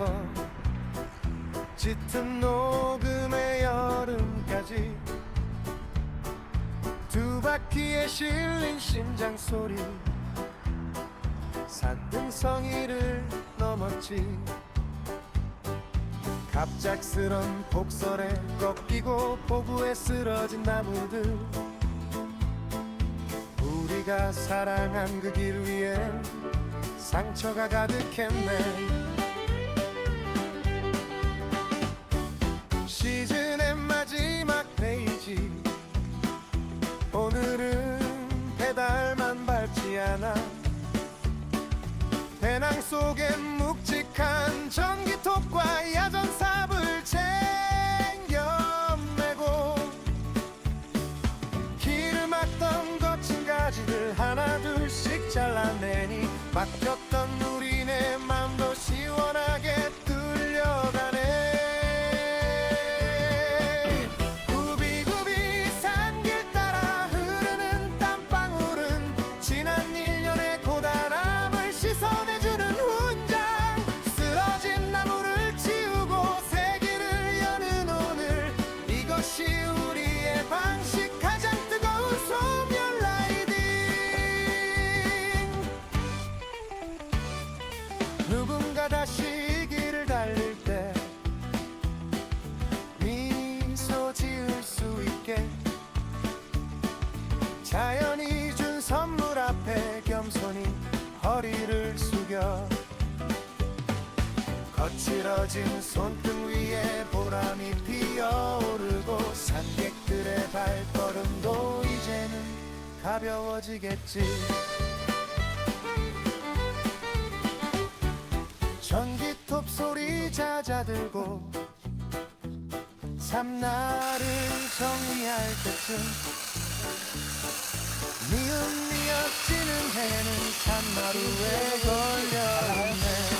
날부터 짙은 녹음의 여름까지 두 바퀴에 실린 심장 소리. 산등성이를 넘었지. 갑작스런 폭설에 꺾이고 폭우에 쓰러진 나무들. 우리가 사랑한 그 길 위엔 상처가 가득했네 않아 배낭 속엔 묵직한 전기톱과 야전삽을 챙겨 메고 길을 막던 거친 가지들 하나 둘씩 잘라내니 막혔던 우리네 맘도 허리를 숙여 거칠어진 손등 위에 보람이 피어오르고 산객들의 발걸음도 이제는 가벼워지겠지. 전기톱 소리 잦아들고 삶나를 정리할 때쯤 미음미어 지는 해는 산마루에 걸려있네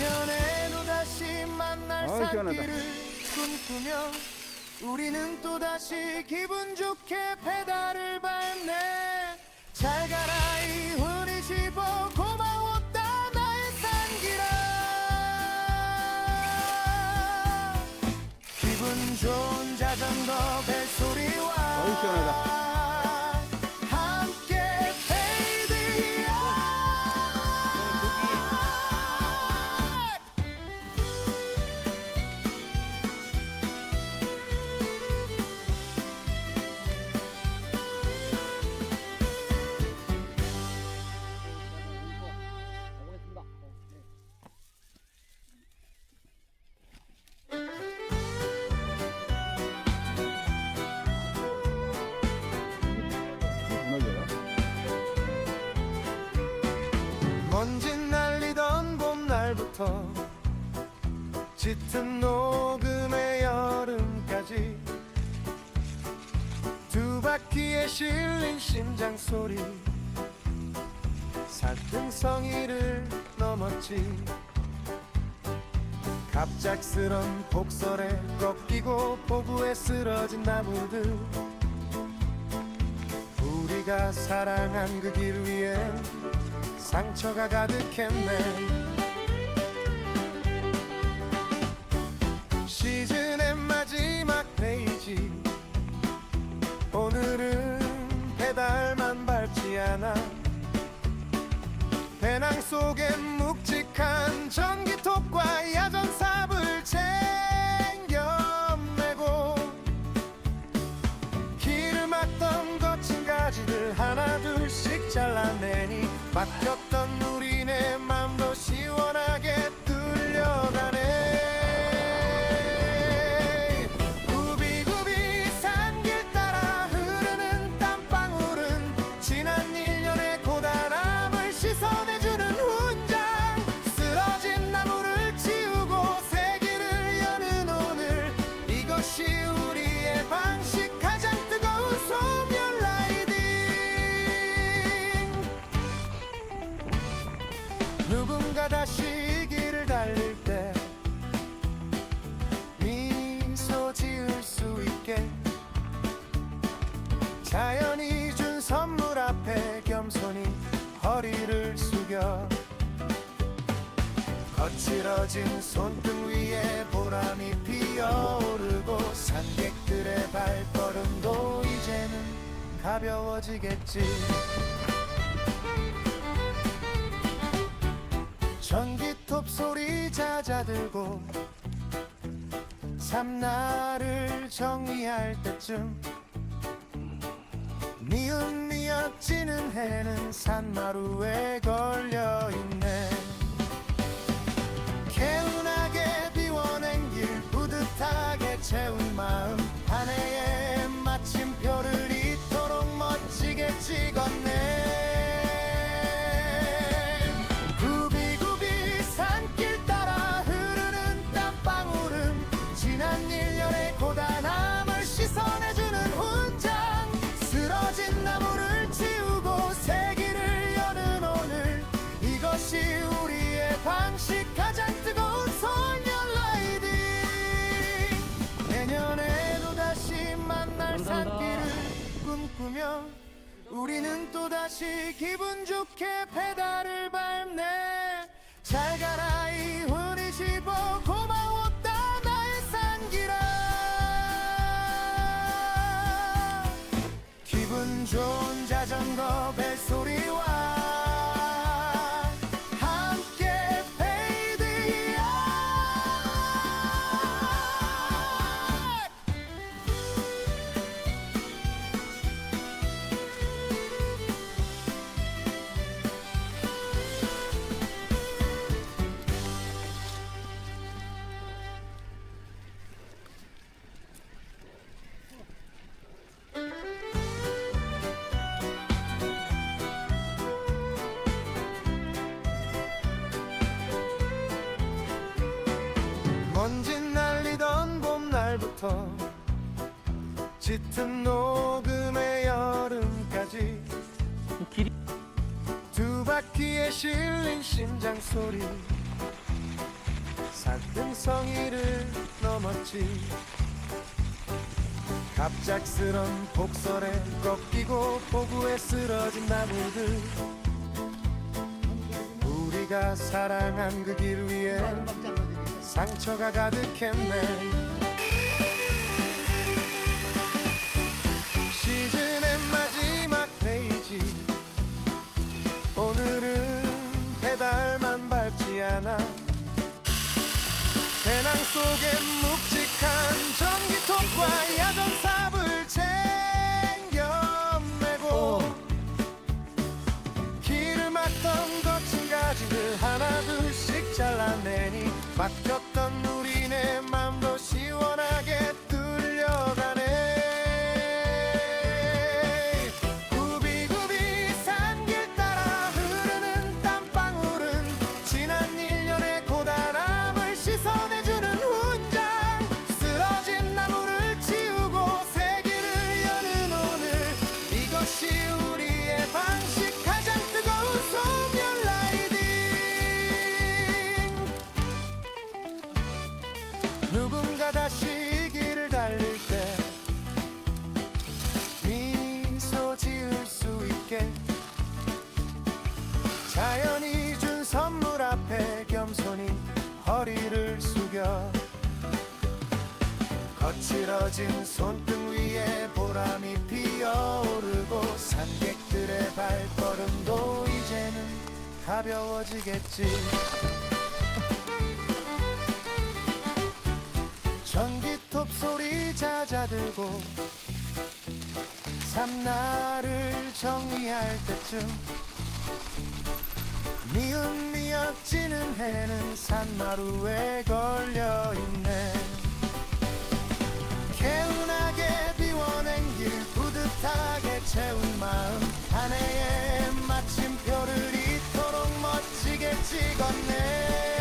내년에도 다시 만날 시원하다. 산길을 꿈꾸며 우리는 또다시 기분 좋게 페달을 밟네 잘 가라 먼지 날리던 봄날부터 짙은 녹음의 여름까지 두 바퀴에 실린 심장 소리 산등성이를 넘었지. 갑작스런 폭설에 꺾이고 폭우에 쓰러진 나무들 우리가 사랑한 그 길 위엔 상처가 가득했네. 시즌의 마지막 페이지. 오늘은 페달만 밟지 않아. 배낭 속엔 잘 숙여 거칠어진 손등 위에 보람이 피어오르고 산객들의 발걸음도 이제는 가벼워지겠지. 전기톱 소리 잦아들고 삶나를 정리할 때쯤 미음미역 지는 해는 산마루에 걸려있네. 개운하게 비워낸 길 뿌듯하게 채운 마음 우리는 또다시 기분 좋게 페달을 밟네. 잘 가라 이운 봄날부터 짙은 녹음의 여름까지 길이 두 바퀴에 실린 심장 소리 산등성이를 넘었지. 갑작스런 폭설에 꺾이고 폭우에 쓰러진 나무들. 우리가 사랑한 그 길 위에 상처가 가득했네 속에 묵직한 전기톱과 야전삽을 숙여 거칠어진 손등 위에 보람이 피어오르고 산객들의 발걸음도 이제는 가벼워지겠지. 전기톱 소리 잦아들고 삶나를 정리할 때쯤 미음 미역 지는 해는 산마루에 걸려있네. 개운하게 비워낸 길 뿌듯하게 채운 마음 한 해의 마침표를 이토록 멋지게 찍었네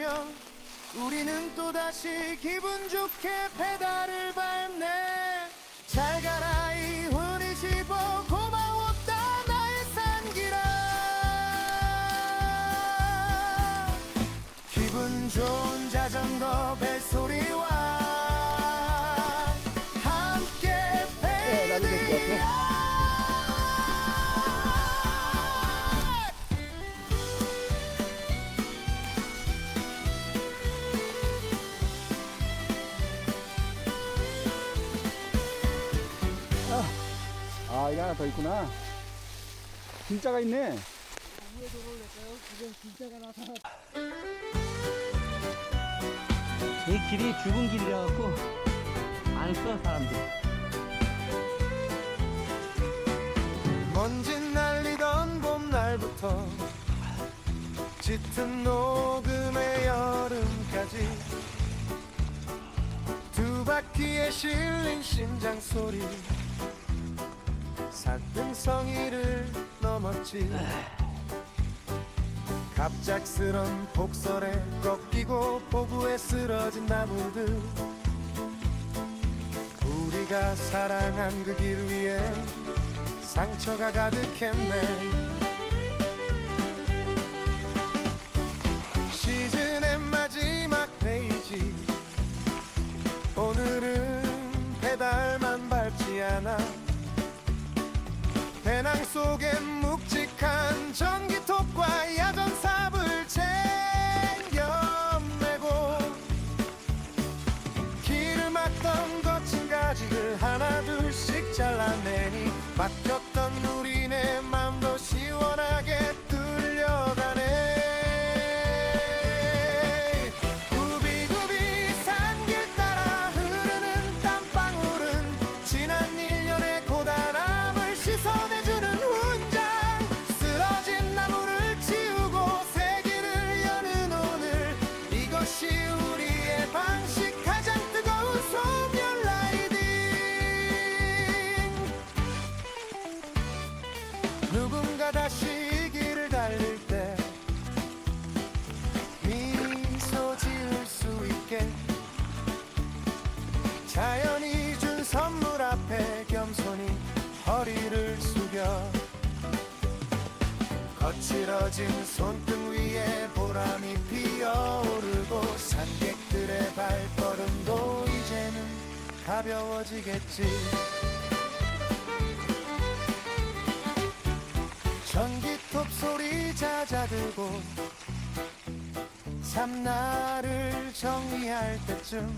하면 우리는 또다시 기분 좋게 페달을 아, 이거 하나 더 있구나. 진짜가 있네. 이 길이 좁은 길이라 갖고 안 써 사람들. 먼지 날리던 봄날부터 짙은 녹음의 여름까지 두 바퀴에 실린 심장 소리 산등성이를 넘었지. 갑작스런 폭설에 꺾이고 폭우에 쓰러진 나무들. 우리가 사랑한 그 길 위에 상처가 가득했네 배낭 속에 묵직한 전기톱과 야전삽을 챙겨매고 길을 막던 거친 가지를 하나 둘 거칠어진 손등 위에 보람이 피어오르고 산객들의 발걸음도 이제는 가벼워지겠지. 전기톱 소리 잦아들고 삼나를 정리할 때쯤